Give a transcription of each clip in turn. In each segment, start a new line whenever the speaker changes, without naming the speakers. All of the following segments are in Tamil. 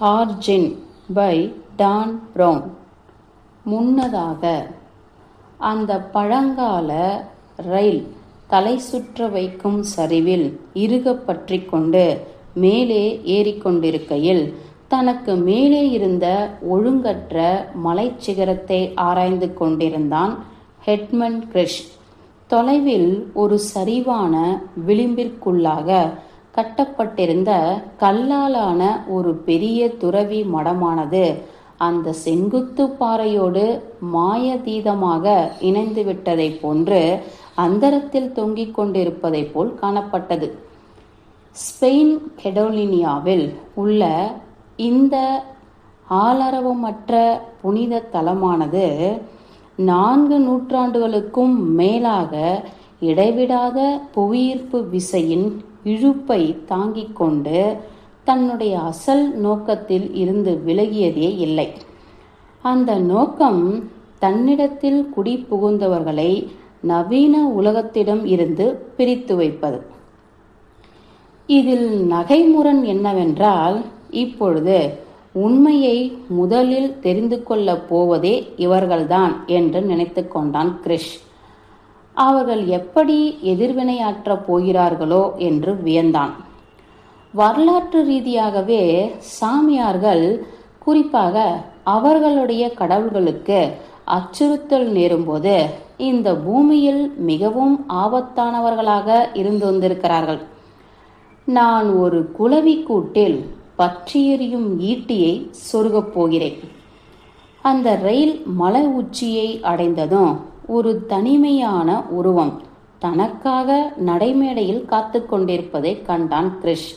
Origin by Don brown. முன்னதாக அந்த பழங்கால ரயில் தலை சுற்ற வைக்கும் சரிவில் இறுக பற்றி கொண்டு மேலே ஏறிக்கொண்டிருக்கையில் தனக்கு மேலே இருந்த ஒழுங்கற்ற மலைச்சிகரத்தை ஆராய்ந்து கொண்டிருந்தான் ஹெட்மன் கிரிஷ். தொலைவில் ஒரு சரிவான விளிம்பிற்குள்ளாக கட்டப்பட்டிருந்த கல்லாலான ஒரு பெரிய துறவி மடமானது அந்த செங்குத்து பாறையோடு மாயதீதமாக இணைந்து விட்டதைப் போன்று அந்தரத்தில் தொங்கிக் கொண்டிருப்பதைப் போல் காணப்பட்டது. ஸ்பெயின் கெடோலினியாவில் உள்ள இந்த ஆளரவமற்ற புனித தலமானது நான்கு நூற்றாண்டுகளுக்கும் மேலாக இடைவிடாத புவியீர்ப்பு விசையின் இழுப்பை தாங்கிக் கொண்டு தன்னுடைய அசல் நோக்கத்தில் இருந்து விலகியதே இல்லை. அந்த நோக்கம் தன்னிடத்தில் குடி புகுந்தவர்களை நவீன உலகத்திடம் இருந்து பிரித்து வைப்பது. இதில் நகைமுரண் என்னவென்றால் இப்பொழுது உண்மையை முதலில் தெரிந்து கொள்ளப் போவதே இவர்கள்தான் என்று நினைத்து கொண்டான் கிரிஷ். அவர்கள் எப்படி எதிர்வினையாற்றப் போகிறார்களோ என்று வியந்தான். வரலாற்று ரீதியாகவே சாமியார்கள் குறிப்பாக அவர்களுடைய கடவுள்களுக்கு அச்சுறுத்தல் நேரும்போது இந்த பூமியில் மிகவும் ஆபத்தானவர்களாக இருந்து வந்திருக்கிறார்கள். நான் ஒரு குளவி கூட்டில் பற்றியெறியும் ஈட்டியை சொருகப் போகிறேன். அந்த ரயில் மலை உச்சியை அடைந்ததும் ஒரு தனிமையான உருவம். தனக்காக நடைமேடையில் காத்து கொண்டிருப்பதை கண்டான் கிரிஷ்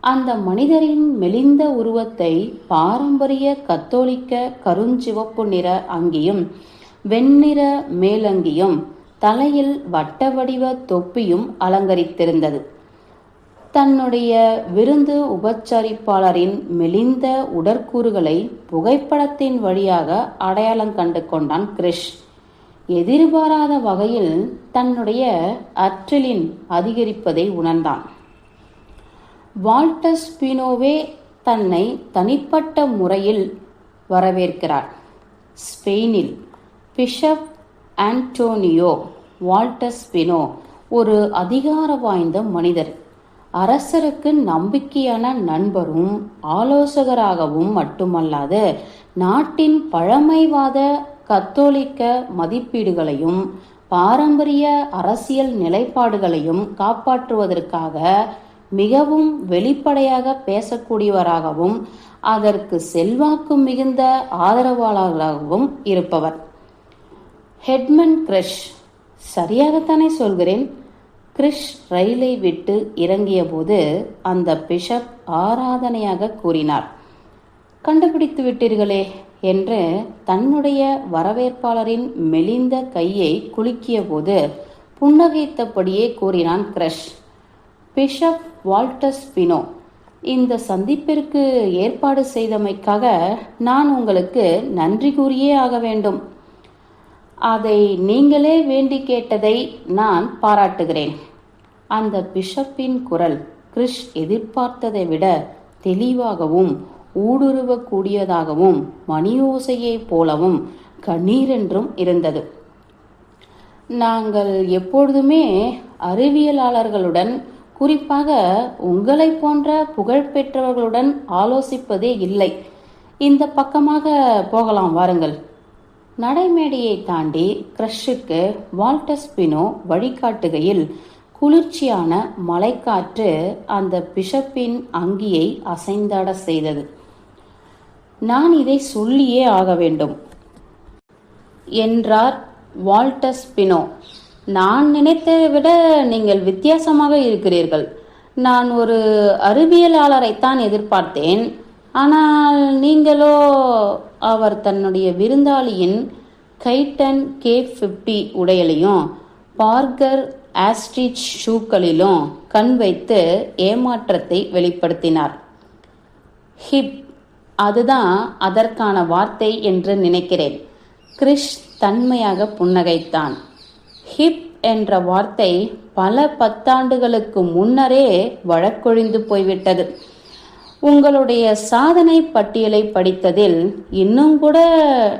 அந்த மனிதரின் மெலிந்த உருவத்தை பாரம்பரிய கத்தோலிக்க கருஞ்சிவப்பு நிற அங்கியும் வெண்ணிற மேலங்கியும் தலையில் வட்ட வடிவ தொப்பியும் அலங்கரித்திருந்தது. தன்னுடைய விருந்து உபச்சரிப்பாளரின் மெலிந்த உடற்கூறுகளை புகைப்படத்தின் வழியாக அடையாளம் கண்டு கொண்டான் கிரிஷ் எதிர்பாராத வகையில் தன்னுடைய அற்றலின் அதிகரிப்பதை உணர்ந்தான். வால்டர் பினோவே தன்னை தனிப்பட்ட முறையில் வரவேற்கிறார். ஸ்பெயினில் பிஷப் ஆண்டோனியோ வால்டர் பினோ ஒரு அதிகார வாய்ந்த மனிதர். அரசருக்கு நம்பிக்கையான நண்பரும் ஆலோசகராகவும் மட்டுமல்லாது நாட்டின் பழமைவாத கத்தோலிக்க மதிப்பீடுகளையும் பாரம்பரிய அரசியல் நிலைப்பாடுகளையும் காப்பாற்றுவதற்காக மிகவும் வெளிப்படையாக பேசக்கூடியவராகவும் அதற்கு செல்வாக்கு மிகுந்த ஆதரவாளர்களாகவும் இருப்பவர். ஹெட்மன் கிரிஷ் சரியாகத்தானே சொல்கிறேன்? கிரிஷ் ரயிலை விட்டு இறங்கிய போது அந்த பிஷப் ஆராதனையாக கூறினார். கண்டுபிடித்து விட்டீர்களே என்று தன்னுடைய வரவேற்பாளரின் மெலிந்த கையை குலுக்கிய போது புன்னகைத்தபடியே கூறினான் கிரஷ் பிஷப் வால்டஸ் பினோ இந்த சந்திப்பிற்கு ஏற்பாடு செய்தமைக்காக நான் உங்களுக்கு நன்றி கூறியே ஆக வேண்டும். அதை நீங்களே வேண்டி கேட்டதை நான் பாராட்டுகிறேன். அந்த பிஷப்பின் குரல் கிறிஷ் எதிர்பார்த்ததை விட தெளிவாகவும் ஊடுருவக்கூடியதாகவும் மணியோசையைப் போலவும் கண்ணீரென்றும் இருந்தது. நாங்கள் எப்பொழுதுமே அறிவியலாளர்களுடன் குறிப்பாக உங்களை போன்ற புகழ்பெற்றவர்களுடன் ஆலோசிப்பதே இல்லை. இந்த பக்கமாக போகலாம் வாருங்கள் நடைமேடையை தாண்டி கிரஷுக்கு வால்டஸ்பினோ வழிகாட்டுகையில் குளிர்ச்சியான மலைக்காற்று அந்த பிஷப்பின் அங்கியை அசைந்தாட செய்தது. நான் இதை சொல்லியே ஆக வேண்டும். என்றார் வால்டஸ் பினோ நான் நினைத்ததை விட நீங்கள் வித்தியாசமாக இருக்கிறீர்கள். நான் ஒரு அறிவியலாளரைத்தான் எதிர்பார்த்தேன். ஆனால் நீங்களோ அவர் தன்னுடைய விருந்தாளியின் கைட்டன் கே ஃபிஃப்டி உடையலையும் பார்கர் ஆஸ்ட்ரிச் ஷூக்களிலும் கண் வைத்து ஏமாற்றத்தை வெளிப்படுத்தினார். ஹிப் அதுதான் அதற்கான வார்த்தை என்று நினைக்கிறேன். கிறிஷ் தன்மையாக புன்னகைத்தான். ஹிப் என்ற வார்த்தை பல பத்தாண்டுகளுக்கு முன்னரே வழக்கொழிந்து போய்விட்டது. உங்களுடைய சாதனை பட்டியலை படித்ததில் இன்னும் கூட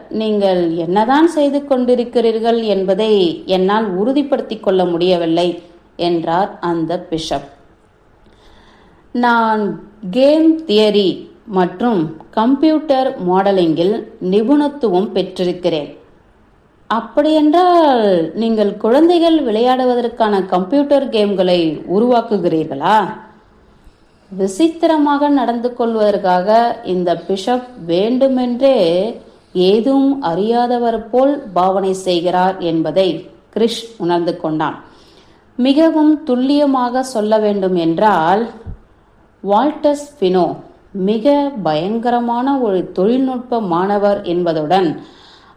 நீங்கள் என்னதான் செய்து கொண்டிருக்கிறீர்கள் என்பதை என்னால் உறுதிப்படுத்திக் கொள்ள முடியவில்லை என்றார் அந்த பிஷப். நான் கேம் தியரி மற்றும் கம்ப்யூட்டர் மாடலிங்கில் நிபுணத்துவம் பெற்றிருக்கிறேன். அப்படியென்றால் நீங்கள் குழந்தைகள் விளையாடுவதற்கான கம்ப்யூட்டர் கேம்களை உருவாக்குகிறீர்களா? விசித்திரமாக நடந்து கொள்வதற்காக இந்த பிஷப் வேண்டுமென்றே ஏதும் அறியாதவர் போல் பாவனை செய்கிறார் என்பதை கிரிஷ் உணர்ந்து கொண்டான். மிகவும் துல்லியமாக சொல்ல வேண்டும் என்றால் வால்டஸ் பினோ மிக பயங்கரமான ஒரு தொழில்நுட்ப மாணவர் என்பதுடன்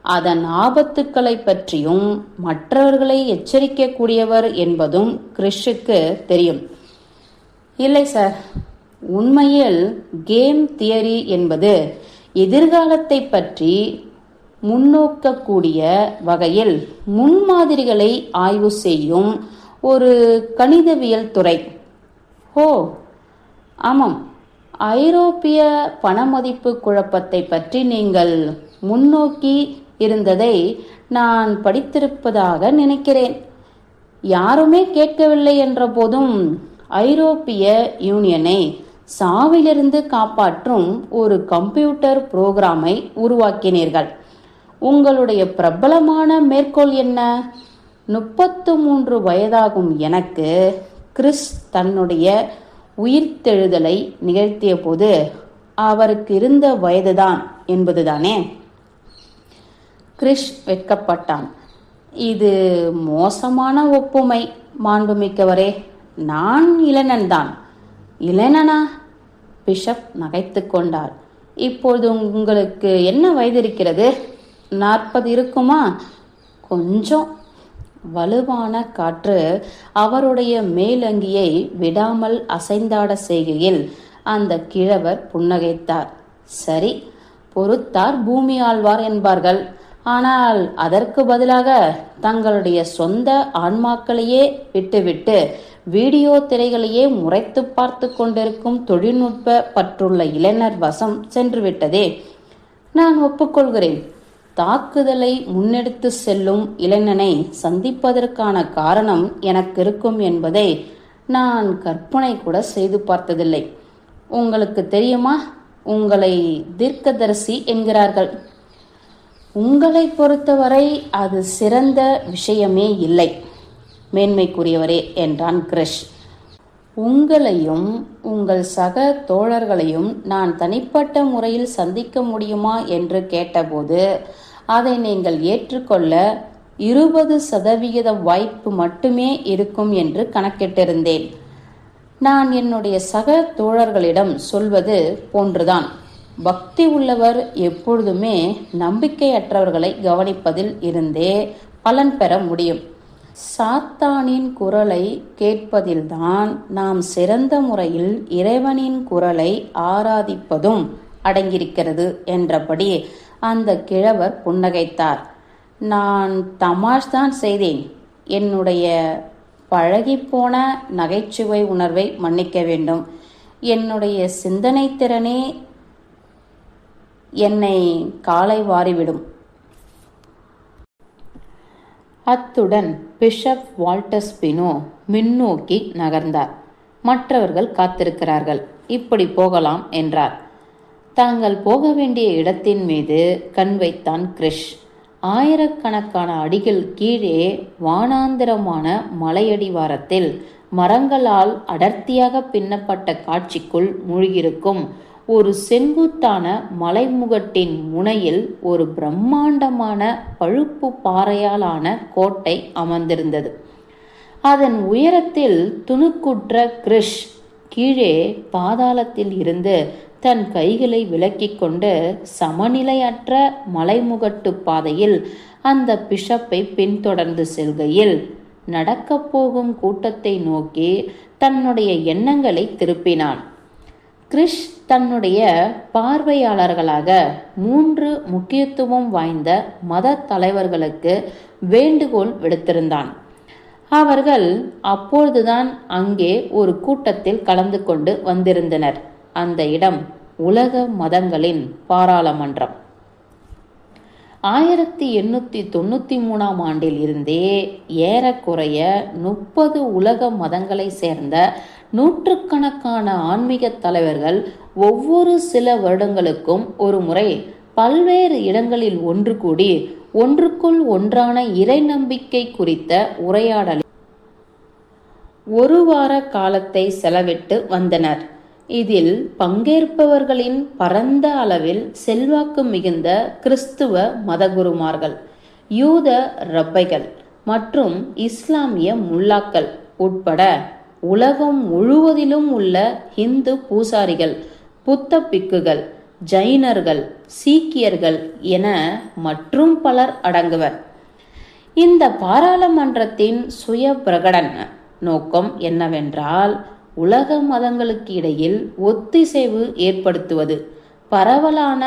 அதன் ஆபத்துக்களை பற்றியும் மற்றவர்களை எச்சரிக்கக்கூடியவர் என்பதும் கிறிஷுக்கு தெரியும். இல்லை சார். உண்மையில் கேம் தியரி என்பது எதிர்காலத்தை பற்றி முன்னோக்கக்கூடிய வகையில் முன்மாதிரிகளை ஆய்வு செய்யும் ஒரு கணிதவியல் துறை. ஓ ஆமாம். ஐரோப்பிய பணமதிப்பு குழப்பத்தை பற்றி நீங்கள் முன்னோக்கி இருந்ததை நான் படித்திருப்பதாக நினைக்கிறேன். யாருமே கேட்கவில்லை என்ற போதும் ஐரோப்பிய யூனியனை சாவிலிருந்து காப்பாற்றும் ஒரு கம்ப்யூட்டர் புரோகிராமை உருவாக்கினீர்கள். உங்களுடைய பிரபலமான மேற்கோள் என்ன? முப்பத்து மூன்று வயதாகும் எனக்கு கிறிஸ் தன்னுடைய உயிர்த்தெழுதலை நிகழ்த்திய போது அவருக்கு இருந்த வயதுதான் என்பதுதானே? கிறிஷ் வெட்கப்பட்டான். இது மோசமான ஒப்புமை மாண்புமிக்கவரே. நான் இளைஞன்தான் இளைஞனா பிஷப் நகைத்து கொண்டார். இப்போது உங்களுக்கு என்ன வயது இருக்கிறது நாற்பது இருக்குமா? கொஞ்சம் வலுவான காற்று அவருடைய மேலங்கியை விடாமல் அசைந்தாட செய்கையில் அந்த கிழவர் புன்னகைத்தார். சரி பொறுத்தார் பூமி ஆழ்வார் என்பார்கள். ஆனால் அதற்கு பதிலாக தங்களுடைய சொந்த ஆன்மாக்களையே விட்டுவிட்டு வீடியோ திரைகளையே முறைத்து பார்த்து கொண்டிருக்கும் தொழில்நுட்ப பற்றுள்ள இளைஞர் வசம் சென்றுவிட்டதே. நான் ஒப்புக்கொள்கிறேன். தாக்குதலை முன்னெடுத்து செல்லும் இளைஞனை சந்திப்பதற்கான காரணம் எனக்கு இருக்கும் என்பதை நான் கற்பனை கூட செய்து பார்த்ததில்லை. உங்களுக்கு தெரியுமா? உங்களை தீர்க்கதரிசி என்கிறார்கள். உங்களை பொறுத்தவரை அது சிறந்த விஷயமே இல்லை. மேன்மைக்குரியவரே என்றான் கிரிஷ். உங்களையும் உங்கள் சக தோழர்களையும் நான் தனிப்பட்ட முறையில் சந்திக்க முடியுமா என்று கேட்டபோது அதை நீங்கள் ஏற்றுக்கொள்ள இருபது சதவிகித வாய்ப்பு மட்டுமே இருக்கும் என்று கணக்கிட்டிருந்தேன். நான் என்னுடைய சக தோழர்களிடம் சொல்வது போன்றுதான். பக்தி உள்ளவர் எப்பொழுதுமே நம்பிக்கையற்றவர்களை கவனிப்பதில் இருந்தே பலன் பெற முடியும். சாத்தானின் குரலை கேட்பதில்தான் நாம் சிறந்த முறையில் இறைவனின் குரலை ஆராதிப்பதும் அடங்கியிருக்கிறது என்றபடி அந்த கிழவர் புன்னகைத்தார். நான் தமாஷ் தான் செய்தேன். என்னுடைய பழகிப்போன நகைச்சுவை உணர்வை மன்னிக்க வேண்டும். என்னுடைய சிந்தனை திறனே என்னை காலை வாரிவிடும் அத்துடன் பிஷப் வால்டஸ் பினோ மின்னோக்கி நகர்ந்தார். மற்றவர்கள் காத்திருக்கிறார்கள். இப்படி போகலாம் என்றார். தாங்கள் போக வேண்டிய இடத்தின் மீது கண் வைத்தான் கிரிஷ். ஆயிரக்கணக்கான அடிகள் கீழே வானாந்திரமான மலையடிவாரத்தில் மரங்களால் அடர்த்தியாக பின்னப்பட்ட காட்சிக்குள் மூழ்கியிருக்கும் ஒரு செங்குத்தான மலைமுகட்டின் முனையில் ஒரு பிரம்மாண்டமான பழுப்பு பாறையாலான கோட்டை அமர்ந்திருந்தது. அதன் உயரத்தில் துணுக்குற்ற கிரிஷ் கீழே பாதாளத்தில் இருந்து தன் கைகளை விலக்கிக் கொண்டு சமநிலையற்ற மலைமுகட்டு பாதையில் அந்த பிஷப்பை பின்தொடர்ந்து செல்கையில் நடக்கப் போகும் கூட்டத்தை நோக்கி தன்னுடைய எண்ணங்களை திருப்பினான். கிறிஷ் தன்னுடைய பார்வையாளர்களாக மூன்று முக்கியத்துவம் வாய்ந்த மத தலைவர்களுக்கு வேண்டுகோள் விடுத்திருந்தான். அவர்கள் அப்பொழுதுதான் அங்கே ஒரு கூட்டத்தில் கலந்து கொண்டு வந்திருந்தனர். அந்த இடம் உலக மதங்களின் பாராளுமன்றம். ஆயிரத்தி எண்ணூற்றி தொண்ணூற்றி மூணாம் ஆண்டில் இருந்தே ஏறக்குறைய முப்பது உலக மதங்களை சேர்ந்த நூற்றுக்கணக்கான ஆன்மீக தலைவர்கள் ஒவ்வொரு சில வருடங்களுக்கும் ஒரு முறை பல்வேறு இடங்களில் ஒன்று கூடி ஒன்றுக்குள் ஒன்றான இறை நம்பிக்கை குறித்த உரையாடலில் ஒரு வார காலத்தை செலவிட்டு வந்தனர். இதில் பங்கேற்பவர்களின் பரந்த அளவில் செல்வாக்கு மிகுந்த கிறிஸ்துவ மதகுருமார்கள் யூத ரப்பைகள் மற்றும் இஸ்லாமிய முல்லாக்கள் உட்பட உலகம் முழுவதிலும் உள்ள இந்து பூசாரிகள் புத்த பிக்குகள் ஜைனர்கள் சீக்கியர்கள் என மற்றும் பலர் அடங்குவர். இந்த பாராளுமன்றத்தின் சுய பிரகடன நோக்கம் என்னவென்றால் உலக மதங்களுக்கு இடையில் ஒத்திசைவு ஏற்படுத்துவது பரவலான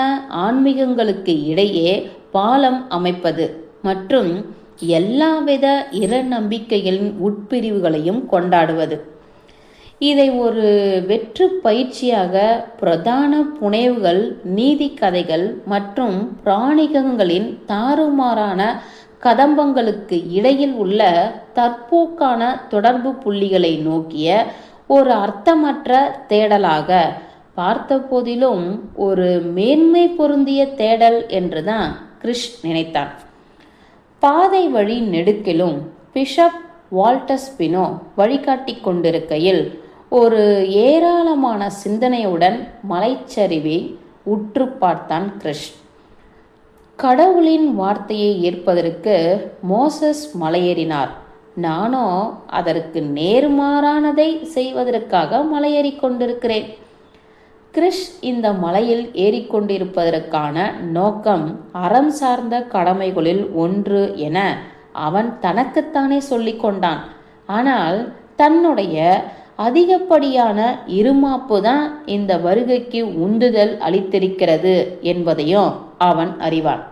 ஆன்மீகங்களுக்கு இடையே பாலம் அமைப்பது மற்றும் எல்லாவித இற நம்பிக்கைகளின் உட்பிரிவுகளையும் கொண்டாடுவது. இதை ஒரு வெற்று பயிற்சியாக பிரதான புனைவுகள் நீதி கதைகள் மற்றும் பிராணிகங்களின் தாறுமாறான கதம்பங்களுக்கு இடையில் உள்ள தற்போக்கான தொடர்பு புள்ளிகளை நோக்கிய ஒரு அர்த்தமற்ற தேடலாக. பார்த்த போதிலும் ஒரு மேன்மை பொருந்திய தேடல் என்றுதான் கிறிஷ் நினைத்தான். பாதை வழி நெடுக்கிலும் பிஷப் வால்டஸ்பினோ வழிகாட்டி கொண்டிருக்கையில் ஒரு ஏராளமான சிந்தனையுடன் மலைச்சரிவை உற்று பார்த்தான் கிறிஷ் கடவுளின் வார்த்தையை ஏற்பதற்கு மோசஸ் மலையேறினார். நானோ அதற்கு நேர்மாறானதை செய்வதற்காக மலையேறி கொண்டிருக்கிறேன். கிறிஷ் இந்த மலையில் ஏறிக்கொண்டிருப்பதற்கான நோக்கம் அறம் சார்ந்த கடமைகளில் ஒன்று என அவன் தனக்குத்தானே சொல்லிக் கொண்டான். ஆனால் தன்னுடைய அதிகப்படியான இருமாப்பு தான் இந்த வருகைக்கு உந்துதல் அளித்திருக்கிறது என்பதையும் அவன் அறிவான்.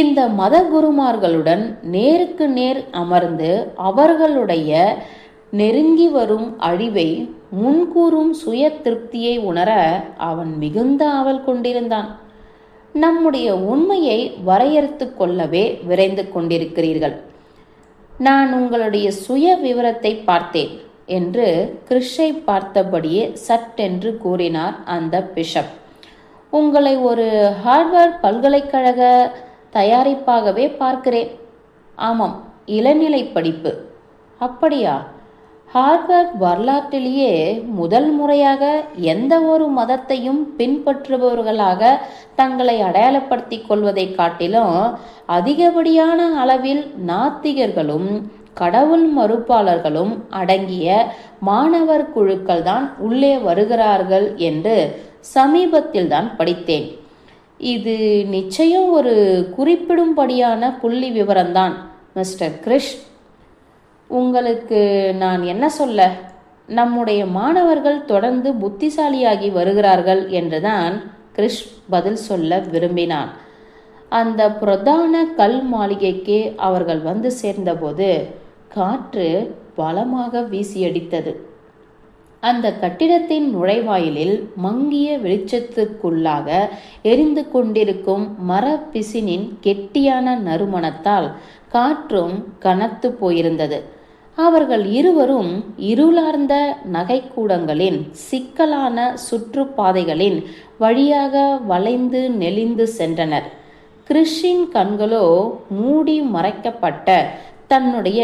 இந்த மத குருமார்களுடன் நேருக்கு நேர் அமர்ந்து அவர்களுடைய நெருங்கி வரும் அழிவை முன்கூறும் சுய திருப்தியை உணர அவன் மிகுந்த ஆவல் கொண்டிருந்தான். நம்முடைய உண்மையை வரையறுத்து கொள்ளவே விரைந்து கொண்டிருக்கிறீர்கள். நான் உங்களுடைய சுய விவரத்தை பார்த்தேன் என்று கிறிஷை பார்த்தபடியே சட்டென்று கூறினார் அந்த பிஷப். உங்களை ஒரு ஹார்வர்ட் பல்கலைக்கழக தயாரிப்பாகவே பார்க்கிறேன். ஆமாம் இளநிலை படிப்பு. அப்படியா? ஹார்வர்ட் வரலாற்றிலேயே முதல் முறையாக எந்த ஒரு மதத்தையும் பின்பற்றுபவர்களாக தங்களை அடையாளப்படுத்திக் கொள்வதை காட்டிலும் அதிகப்படியான அளவில் நாத்திகர்களும் கடவுள் மறுப்பாளர்களும் அடங்கிய மாணவர் குழுக்கள் தான் உள்ளே வருகிறார்கள் என்று சமீபத்தில் தான் படித்தேன். இது நிச்சயம் ஒரு குறிப்பிடும்படியான புள்ளி விவரம்தான் மிஸ்டர் கிரிஷ். உங்களுக்கு நான் என்ன சொல்ல? நம்முடைய மாணவர்கள் தொடர்ந்து புத்திசாலியாகி வருகிறார்கள் என்றுதான் கிரிஷ் பதில் சொல்ல விரும்பினான். அந்த பிரதான கல் மாளிகைக்கு அவர்கள் வந்து சேர்ந்தபோது காற்று பலமாக வீசியடித்தது. அந்த கட்டிடத்தின் நுழைவாயிலில் மங்கிய வெளிச்சத்துக்குள்ளாக எரிந்து கொண்டிருக்கும் மர பிசினின் கெட்டியான நறுமணத்தால் காற்றும் கனத்து போயிருந்தது. அவர்கள் இருவரும் இருளார்ந்த நகைக்கூடங்களின் சிக்கலான சுற்றுப்பாதைகளின் வழியாக வளைந்து நெளிந்து சென்றனர். கிறிஷின் கண்களோ மூடி மறைக்கப்பட்ட தன்னுடைய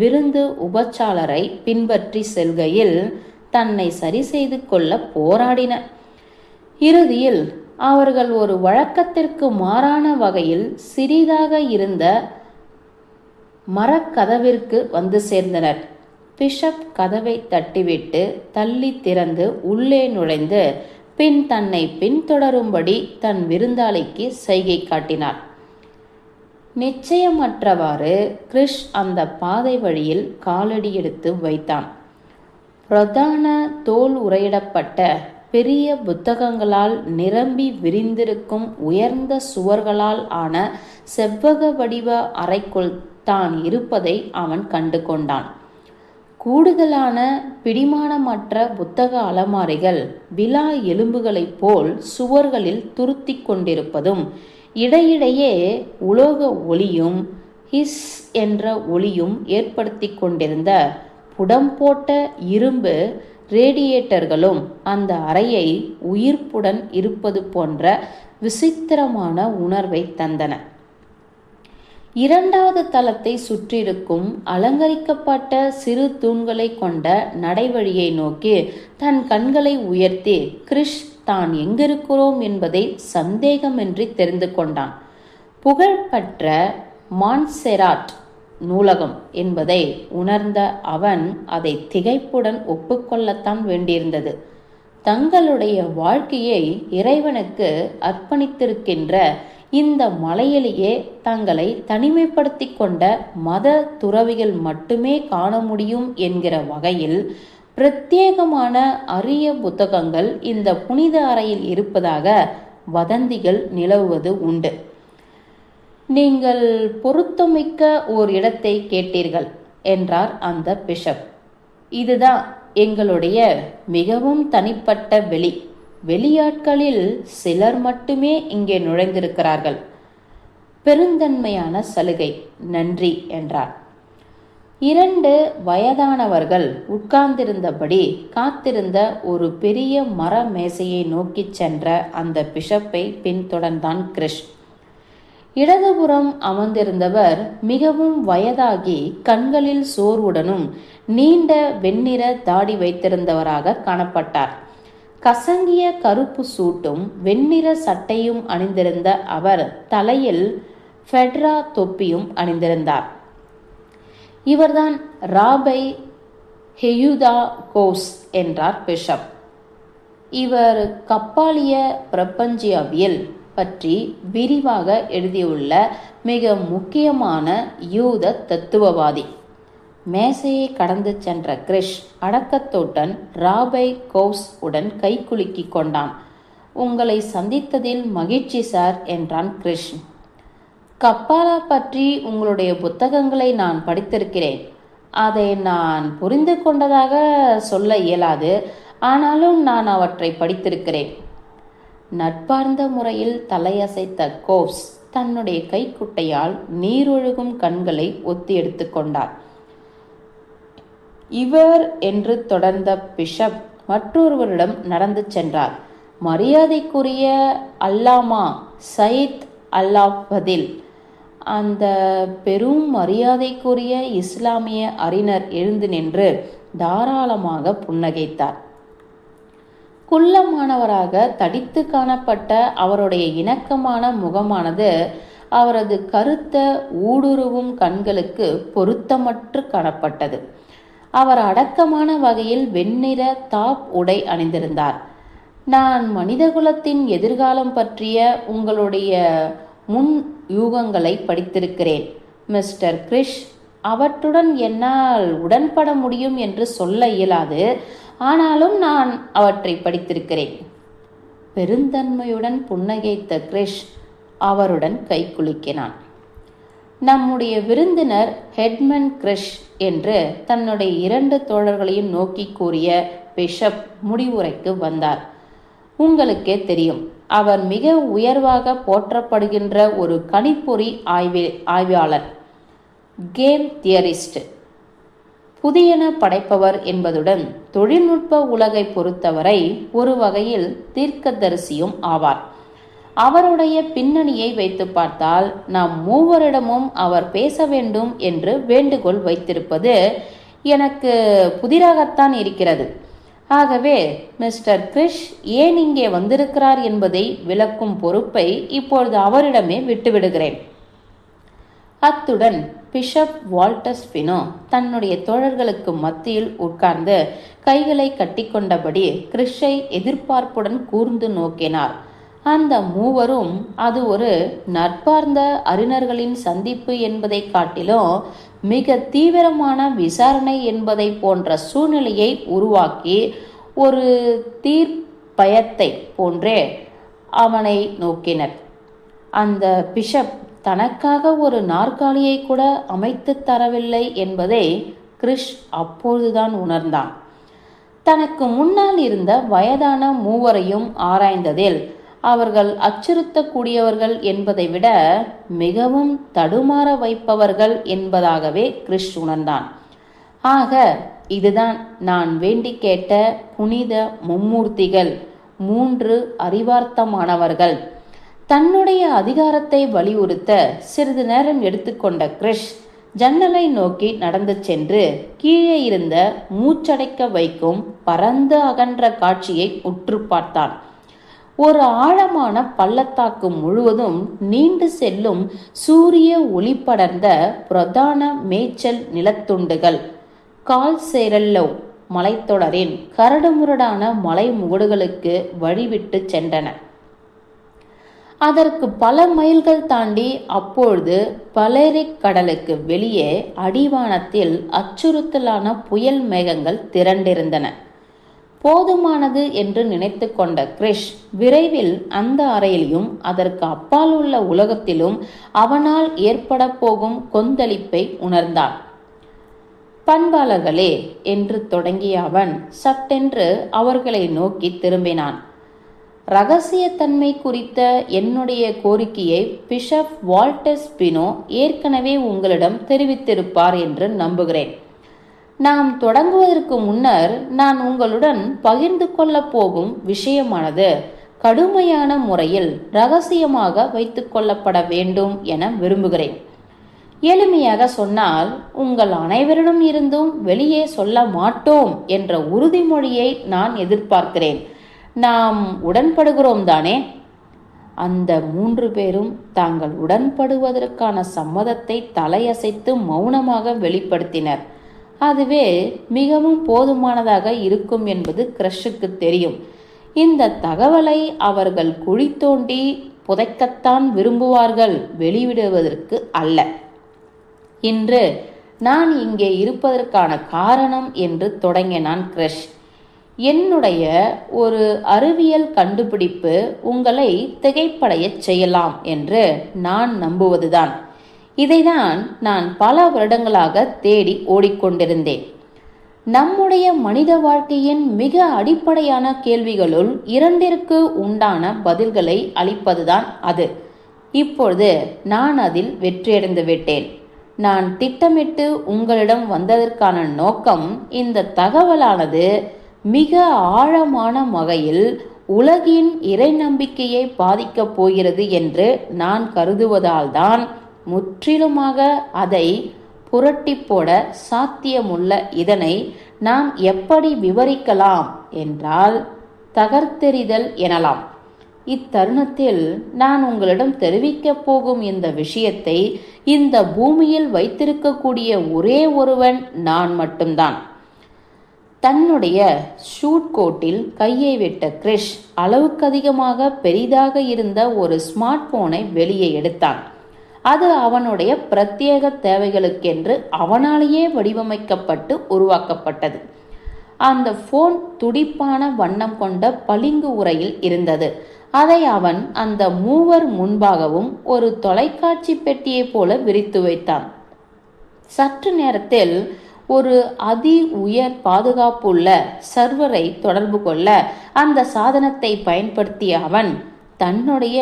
விருந்து உபச்சாளரை பின்பற்றி செல்கையில் தன்னை சரி செய்து கொள்ள போராடின. இறுதியில் அவர்கள் ஒரு வழக்கத்திற்கு மாறான வகையில் சிறிதாக இருந்த மரக்கதவிற்கு வந்து சேர்ந்தனர். பிஷப் கதவை தட்டிவிட்டு தள்ளி திறந்து உள்ளே நுழைந்து பின் தன்னை பின்தொடரும்படி தன் விருந்தாளிக்கு சைகை காட்டினார். நிச்சயமற்றவாறு கிறிஷ் அந்த பாதை வழியில் காலடி எடுத்து வைத்தான். பிரதான தோல் உரையிடப்பட்ட பெரிய புத்தகங்களால் நிரம்பி விரிந்திருக்கும் உயர்ந்த சுவர்களால் ஆன செவ்வக வடிவ அறைக்குள் தான் இருப்பதை அவன் கண்டு கொண்டான். கூடுதலான பிடிமானமற்ற புத்தக அலமாரிகள் விழா எலும்புகளைப் போல் சுவர்களில் துருத்திக் கொண்டிருப்பதும் இடையிடையே உலோக ஒளியும் ஹிஸ் என்ற ஒளியும் ஏற்படுத்தி கொண்டிருந்த புடம் போட்ட இரும்பு ரேடியேட்டர்களும் அந்த அறையை உயிர்ப்புடன் இருப்பது போன்ற விசித்திரமான உணர்வை தந்தன. இரண்டாவது தளத்தை சுற்றிருக்கும் அலங்கரிக்கப்பட்ட சிறு தூண்களை கொண்ட நடைவழியை நோக்கி தன் கண்களை உயர்த்தி கிறிஷ் தான் எங்கிருக்கிறோம்? என்பதை சந்தேகமின்றி தெரிந்து கொண்டான். புகழ்பெற்ற மான்செராட் நூலகம் என்பதை உணர்ந்த அவன் அதை திகைப்புடன் ஒப்புக்கொள்ளத்தான் வேண்டியிருந்தது. தங்களுடைய வாழ்க்கையை இறைவனுக்கு அர்ப்பணித்திருக்கின்ற இந்த மலையிலேயே தங்களை தனிமைப்படுத்தி கொண்ட மத துறவிகள் மட்டுமே காண முடியும் என்கிற வகையில் பிரத்யேகமான அரிய புத்தகங்கள் இந்த புனித அறையில் இருப்பதாக வதந்திகள் நிலவுவது உண்டு. நீங்கள் பொருத்தமிக்க ஓர் இடத்தை கேட்டீர்கள் என்றார் அந்த பிஷப். இதுதான் எங்களுடைய மிகவும் தனிப்பட்ட வெளி. வெளியாட்களில் சிலர் மட்டுமே இங்கே நுழைந்திருக்கிறார்கள். பெருந்தன்மையான சலுகை நன்றி என்றார். இரண்டு வயதானவர்கள் உட்கார்ந்திருந்தபடி காத்திருந்த ஒரு பெரிய மர மேசையை நோக்கிச் சென்ற அந்த பிஷப்பை பின்தொடர்ந்தான் கிறிஷ் இடதுபுறம் அமர்ந்திருந்தவர் மிகவும் வயதாகி கண்களில் சோர்வுடனும் நீண்ட வெண்ணிற தாடி வைத்திருந்தவராக காணப்பட்டார். கசங்கிய கருப்பு சூட்டும் வெண்ணிற சட்டையும் அணிந்திருந்த அவர் தலையில் ஃபெட்ரா தொப்பியும் அணிந்திருந்தார். இவர்தான் ராபை ஹெயுதா கோஸ் என்றார் பிஷப். இவர் கப்பாலிய பிரபஞ்சியவியல் பற்றி விரிவாக எழுதியுள்ள மிக முக்கியமான யூத தத்துவவாதி. மேசையை கடந்து சென்ற கிரிஷ் அடக்கத்தோட்டன் ராபை கோவ்ஸ் உடன் கைக்குலுக்கி கொண்டான். உங்களை சந்தித்ததில் மகிழ்ச்சி சார் என்றான் கிரிஷ் கப்பாலா பற்றி உங்களுடைய புத்தகங்களை நான் படித்திருக்கிறேன். அதை நான் புரிந்து கொண்டதாக சொல்ல இயலாது. ஆனாலும் நான் அவற்றை படித்திருக்கிறேன். நட்பார்ந்த முறையில் தலையசைத்த கோப்ஸ் தன்னுடைய கைக்குட்டையால் நீரொழுகும் கண்களை ஒத்தி எடுத்துக்கொண்டார் இவர் என்று தொடர்ந்த பிஷப் மற்றொருவரிடம் நடந்து சென்றார். மரியாதைக்குரிய அல்லாமா சயித் அல்லாபதில் அந்த பெரும் மரியாதைக்குரிய இஸ்லாமிய அறிஞர் எழுந்து நின்று தாராளமாக புன்னகைத்தார். குள்ளமானவராக தடித்து காணப்பட்ட அவருடைய இணக்கமான முகமானது அவரது கருத்த ஊடுருவும் கண்களுக்கு பொருத்தமற்று காணப்பட்டது. அவர் அடக்கமான வகையில் வெண்ணிற தாப் உடை அணிந்திருந்தார். நான் மனிதகுலத்தின் எதிர்காலம் பற்றிய உங்களுடைய முன் யூகங்களை படித்திருக்கிறேன். மிஸ்டர் கிரிஷ் அவற்றுடன் என்னால் உடன்பட முடியும் என்று சொல்ல இயலாது. ஆனாலும் நான் அவற்றை படித்திருக்கிறேன். பெருந்தன்மையுடன் புன்னகைத்த கிரிஷ் அவருடன் கைக்குலுக்கினான் நம்முடைய விருந்தினர் ஹெட்மன் கிரிஷ் என்று தன்னுடைய இரண்டு தோழர்களையும் நோக்கி கூறிய பிஷப் முடிவுரைக்கு வந்தார். உங்களுக்கே தெரியும் அவர் மிக உயர்வாக போற்றப்படுகின்ற ஒரு கணிப்பொறி ஆய்வி ஆய்வாளர் கேம் தியரிஸ்ட். புதியன படைப்பவர் என்பதுடன் தொழில்நுட்ப உலகை பொறுத்தவரை ஒரு வகையில் தீர்க்கதரிசியும் ஆவார். அவருடைய பின்னணியை வைத்து பார்த்தால் நாம் மூவரிடமும் அவர் பேச வேண்டும் என்று வேண்டுகோள் வைத்திருப்பது எனக்கு புதிராகத்தான் இருக்கிறது. ஆகவே மிஸ்டர் கிரிஷ் ஏன் இங்கே வந்திருக்கிறார் என்பதை விளக்கும் பொறுப்பை இப்பொழுது அவரிடமே விட்டுவிடுகிறேன். அத்துடன் பிஷப் வால்டஸ் பினோ தன்னுடைய தோழர்களுக்கு மத்தியில் உட்கார்ந்து கைகளை கட்டிக்கொண்டபடி கிறிஷை எதிர்பார்ப்புடன் கூர்ந்து நோக்கினார். அந்த மூவரும் அது ஒரு நட்பார்ந்த அறிஞர்களின் சந்திப்பு என்பதை காட்டிலும் மிக தீவிரமான விசாரணை என்பதை போன்ற சூழ்நிலையை உருவாக்கி ஒரு தீர்ப்பயத்தை போன்றே அவனை நோக்கினர். அந்த பிஷப் தனக்காக ஒரு நாற்காலியை கூட அமைத்து தரவில்லை என்பதை கிறிஷ் அப்பொழுதுதான் உணர்ந்தான். தனக்கு முன்னால் இருந்த வயதான மூவரையும் ஆராய்ந்ததில் அவர்கள் அச்சுறுத்தக்கூடியவர்கள் என்பதை விட மிகவும் தடுமாற வைப்பவர்கள் என்பதாகவே கிறிஷ் உணர்ந்தான். ஆக இதுதான் நான் வேண்டி கேட்ட புனித மும்மூர்த்திகள் மூன்று அறிவார்த்தமானவர்கள். தன்னுடைய அதிகாரத்தை வலியுறுத்த சிறிது நேரம் எடுத்துக்கொண்ட கிரிஷ் ஜன்னலை நோக்கி நடந்து சென்று கீழே இருந்த மூச்சடைக்க வைக்கும் பறந்து அகன்ற காட்சியை உற்று பார்த்தான். ஒரு ஆழமான பள்ளத்தாக்கு முழுவதும் நீண்டு செல்லும் சூரிய ஒளி படர்ந்த பிரதான மேய்ச்சல் நிலத்துண்டுகள். கால் சேரல்லோ மலைத்தொடரின் கரடுமுரடான மலை முகடுகளுக்கு வழிவிட்டு சென்றன. அதற்கு பல மைல்கள் தாண்டி அப்பொழுது பலேரிக் கடலுக்கு வெளியே அடிவானத்தில் அச்சுறுத்தலான புயல் மேகங்கள் திரண்டிருந்தன. போதுமானது என்று நினைத்து கொண்ட கிரிஷ் விரைவில் அந்த அறையிலும் அதற்கு அப்பால் உள்ள உலகத்திலும் அவனால் ஏற்பட போகும் கொந்தளிப்பை உணர்ந்தான். பண்பாளர்களே என்று தொடங்கிய அவன் சட்டென்று அவர்களை நோக்கி திரும்பினான். ரகசியத்தன்மை குறித்த என்னுடைய கோரிக்கையை பிஷப் வால்டஸ் பினோ ஏற்கனவே உங்களிடம் தெரிவித்திருப்பார் என்று நம்புகிறேன். நாம் தொடங்குவதற்கு முன்னர் நான் உங்களுடன் பகிர்ந்து கொள்ளப் போகும் விஷயமானது கடுமையான முறையில் ரகசியமாக வைத்துக் கொள்ளப்பட வேண்டும் என விரும்புகிறேன். எளிமையாக சொன்னால் உங்கள் அனைவரிடம் இருந்தும் வெளியே சொல்ல மாட்டோம் என்ற உறுதிமொழியை நான் எதிர்பார்க்கிறேன். நாம் உடன்படுகிறோம் தானே அந்த மூன்று பேரும் தாங்கள் உடன்படுவதற்கான சம்மதத்தை தலையசைத்து மௌனமாக வெளிப்படுத்தினர். அதுவே மிகவும் போதுமானதாக இருக்கும் என்பது கிரஷுக்கு தெரியும். இந்த தகவலை அவர்கள் குழி தோண்டி புதைக்கத்தான் விரும்புவார்கள் வெளிவிடுவதற்கு அல்ல. இன்று நான் இங்கே இருப்பதற்கான காரணம் என்று தொடங்கினான் கிரஷ். என்னுடைய ஒரு அறிவியல் கண்டுபிடிப்பு உங்களை திகைப்படையச் செய்யலாம் என்று நான் நம்புவதுதான். இதைதான் நான் பல வருடங்களாக தேடி ஓடிக்கொண்டிருந்தேன். நம்முடைய மனித வாழ்க்கையின் மிக அடிப்படையான கேள்விகளுள் இரண்டிற்கு உண்டான பதில்களை அளிப்பதுதான் அது. இப்பொழுது நான் அதில் வெற்றியடைந்து விட்டேன். நான் திட்டமிட்டு உங்களிடம் வந்ததற்கான நோக்கம் இந்த தகவலானது மிக ஆழமான வகையில் உலகின் இறை நம்பிக்கையை பாதிக்கப் போகிறது என்று நான் கருதுவதால்தான் முற்றிலுமாக அதை புரட்டி போட சாத்தியமுள்ள இதனை நாம் எப்படி விவரிக்கலாம் என்றால் தகர்த்தெறிதல் எனலாம். இத்தருணத்தில் நான் உங்களிடம் தெரிவிக்கப் போகும் இந்த விஷயத்தை இந்த பூமியில் வைத்திருக்கக்கூடிய ஒரே ஒருவன் நான் மட்டும்தான். தன்னுடைய ஷூட் கோட்டில் கையை விட்ட கிரிஷ் அளவுக்கு அதிகமாக பெரிதாக இருந்த ஒரு ஸ்மார்ட் போனை வெளியே எடுத்தான். அது அவனுடைய பிரத்யேக தேவைகளுக்கென்று அவனாலேயே வடிவமைக்கப்பட்டு உருவாக்கப்பட்டது. அந்த போன் துடிப்பான வண்ணம் கொண்ட பளிங்கு உரையில் இருந்தது. அதை அவன் அந்த மூவர் முன்பாகவும் ஒரு தொலைக்காட்சி பெட்டியைப் போல விரித்து வைத்தான். சற்று நேரத்தில் ஒரு அதி உயர் பாதுகாப்புள்ள சர்வரை தொடர்பு கொள்ள அந்த சாதனத்தை பயன்படுத்திய அவன் தன்னுடைய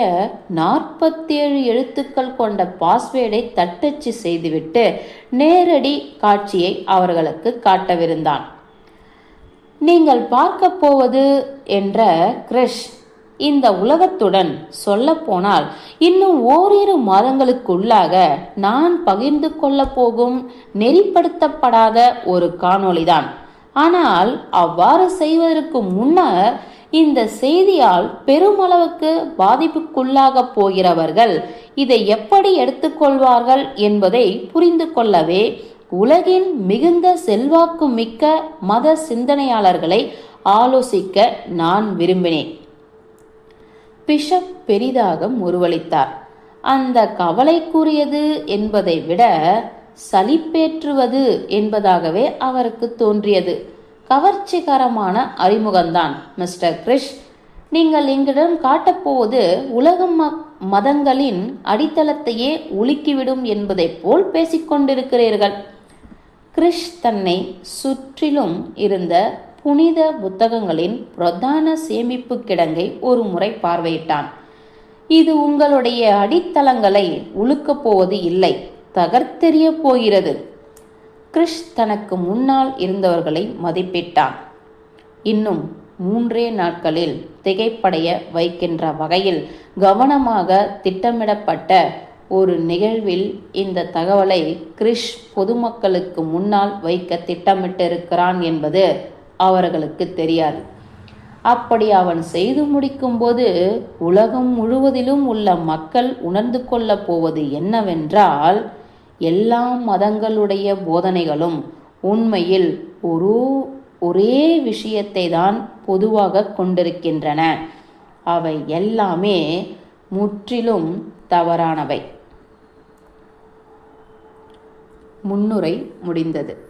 நாற்பத்தேழு எழுத்துக்கள் கொண்ட பாஸ்வேர்டை தட்டச்சு செய்துவிட்டு நேரடி காட்சியை அவர்களுக்கு காட்டவிருந்தான். நீங்கள் பார்க்க போவது என்ற கிரஷ் இந்த உலகத்துடன் சொல்லப்போனால் இன்னும் ஓரிரு மாதங்களுக்குள்ளாக நான் பகிர்ந்து கொள்ளப் போகும் நெறிப்படுத்தப்படாத ஒரு காணொளிதான். ஆனால் அவ்வாறு செய்வதற்கு முன்னர் இந்த செய்தியால் பெருமளவுக்கு பாதிப்புக்குள்ளாக போகிறவர்கள் இதை எப்படி எடுத்துக்கொள்வார்கள் என்பதை புரிந்து கொள்ளவே உலகின் மிகுந்த செல்வாக்கு மிக்க மத சிந்தனையாளர்களை ஆலோசிக்க நான் விரும்பினேன். பிஷப் பெரிதாக முருவளித்தார் அந்த கவலைக்குரியது என்பதை விட சலிப்பேற்றுவது என்பதாகவே அவருக்கு தோன்றியது. கவர்ச்சிகரமான அறிமுகம்தான் மிஸ்டர் கிரிஷ். நீங்கள் எங்களிடம் காட்டப்போவது உலக மதங்களின் அடித்தளத்தையே உலுக்கிவிடும் என்பதைப் போல் பேசிக்கொண்டிருக்கிறீர்கள் கிறிஷ் தன்னை சுற்றிலும் இருந்த புனித புத்தகங்களின் பிரதான சேமிப்பு கிடங்கை ஒரு முறை பார்வையிட்டான். இது உங்களுடைய அடித்தளங்களை உழுக்கப் போவது இல்லை தகர்த்தெறிய போகிறது. கிறிஷ் தனக்கு முன்னால் இருந்தவர்களை மதிப்பிட்டான். இன்னும் மூன்றே நாட்களில் திகைப்படைய வைக்கின்ற வகையில் கவனமாக திட்டமிடப்பட்ட ஒரு நிகழ்வில் இந்த தகவலை கிறிஷ் பொதுமக்களுக்கு முன்னால் வைக்க திட்டமிட்டிருக்கிறான் என்பது அவர்களுக்கு தெரியாது. அப்படி அவன் செய்து முடிக்கும்போது உலகம் முழுவதிலும் உள்ள மக்கள் உணர்ந்து கொள்ளப் போவது என்னவென்றால் எல்லா மதங்களுடைய போதனைகளும் உண்மையில் ஒரு ஒரே விஷயத்தை தான் பொதுவாக கொண்டிருக்கின்றன. அவை எல்லாமே முற்றிலும் தவறானவை. முன்னுரை முடிந்தது.